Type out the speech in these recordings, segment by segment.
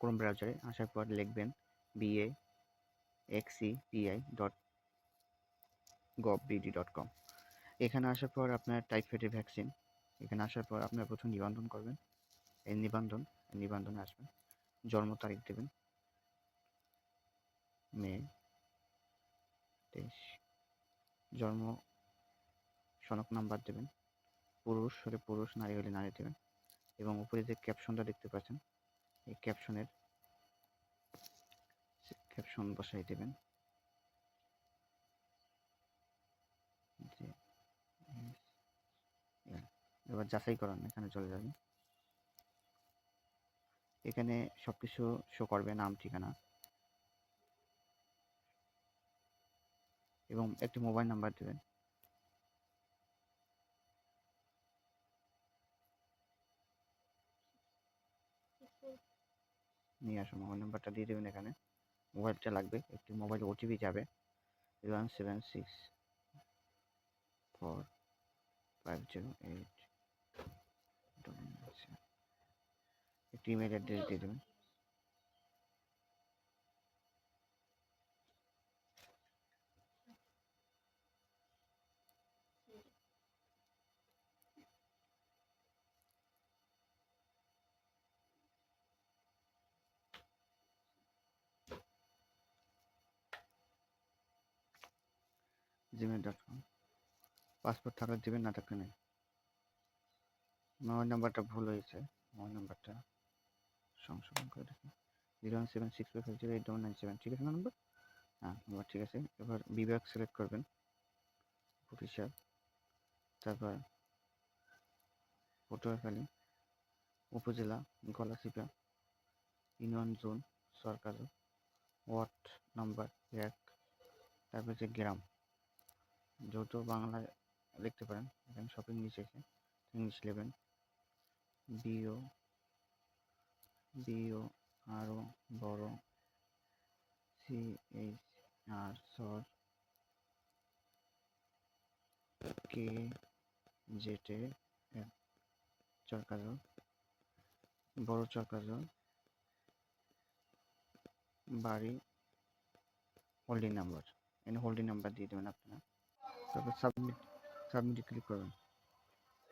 Chrome ব্রাউজারে আসার পর লিখবেন BA XPI dot gov BD dot com এখানে আসার পর আপনার টাইফয়েডের ভ্যাকসিন এখানে আসার পর আপনার প্রথম নিবন্ধন করবেন এই নিবন্ধন নিবন্ধনে আসবেন, জন্ম তারিখ দেবেন, মে তেইশ, জন্ম সনক নাম্বার দেবেন, পুরুষ হলে পুরুষ, নারী হলে নারী দেবেন, এবং উপরে যে ক্যাপশনটা দেখতে পাচ্ছেন এই ক্যাপশনের ক্যাপশন বসাই দেবেন। এবার যাচাই করান, এখানে চলে যাবেন। এখানে সব কিছু শো করবে, নাম, ঠিকানা। এবং একটি মোবাইল নাম্বার দেবেন। নিয়ে আসুন মোবাইল নাম্বারটা দিয়ে দেবেন এখানে। মোবাইলটা লাগবে, একটি মোবাইল ওটিপি যাবে। One seven six four five zero eight একটি ইমেল অ্যাড্রেস দিয়ে দেবেন। জিমেল ডট কম পাসপোর্ট থাকলে দেবেন না থাকলে নেই। মোবাইল নাম্বারটা ভুল হয়েছে। মোবাইল নাম্বারটা সংশোধন করে দেখুন zero one seven six five zero eight nine seven ঠিক আছে না নাম্বার হ্যাঁ নাম্বার ঠিক আছে। এবার বিভাগ সিলেক্ট করবেন। অফিসিয়াল তারপর পটুয়াখালী, উপজেলা গলাচিপা ইউনিয়ন জোন, সরকার, ওয়ার্ড নাম্বার এক। তারপর যে গ্রাম। যেহেতু বাংলায় লিখতে পারেন, এখানে সব ইংলিশ আছে ইংলিশ নেবেন বিও বিও আরও বড় সি এইচ আর সর কে জেটে চরকাজ বড় চরকাজ বাড়ি হোল্ডিং নাম্বার এখানে হোল্ডিং নাম্বার দিয়ে দেবেন আপনারা। তারপর সাবমিট সাবমিটে ক্লিক করবেন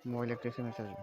মোবাইলে একটা এস এম এস আসবে